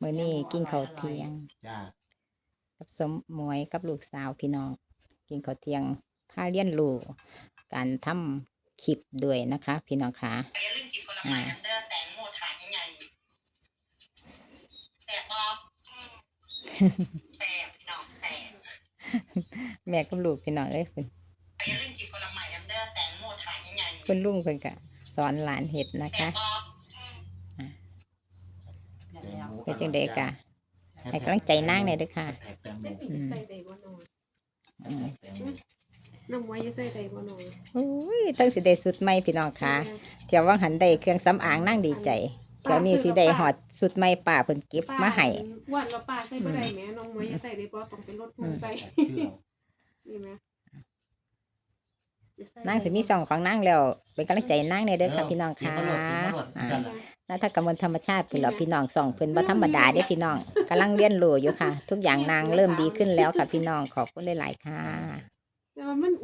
มื้อนี้กินข้าวเที่ยง จ้ากับสมหมวยกับลูกสาวพี่น้อง กินข้าวเที่ยงพาเรียนรู้การทำคลิปด้วยนะคะ พี่น้องค่ะอย่าลืมกินผลไม้น้ำเด้อแตงโมถาดใหญ่ๆแสบบ่แสบพี่น้องแสบแม่กับลูกพี่น้องเอ้ยคุณอย่าลืมกินผลไม้น้ำเด้อแตงโมถาดใหญ่ๆคุณลุงเพิ่นก็สอนหลานเฮ็ดนะแสคะ บบ่ เป็นจังไดกะให้กำลังใจนางหน่อยเด้อค่ะแท็กแตงโมอืมใส่ได้บ่น้อยอืมแท็กแตงโมน้ำไว้จะใส่ได้บ่น้อยโอ้ยตั้งสิได้สุดใหม่พี่น้องค่ะเที่ยวว่างหันได้เครื่องสำอางนั่งดีใจเที่ยวนี้สิได้หอดสุดใหม่ป่าเพิ่นเก็บมาให้วันเราป้าใส่บ่ได้แหม่น้องไว้จะใส่ได้บ่ต้องเป็นรถผู้ใส่แท็กชื่อเรานี่แหม นางสิมีช่องของนางแล้ว เป็นกำลังใจนางในเด้อค่ะพี่น้องค่ะกินมาโหลดกินมาโหลดอ่ากันล่ะนาถ้ากำมลธรรมชาติเพิ่นเหรอพี่น้องสองเพิ่นบ่ธรรมดาเด้อพี่น้องกำลังเรียนรู้อยู่ค่ะ ทุกอย่างนางเริ่มดีขึ้นแล้วค่ะพี่น้องขอบคุณหลายๆค่ะแต่ว่ามัน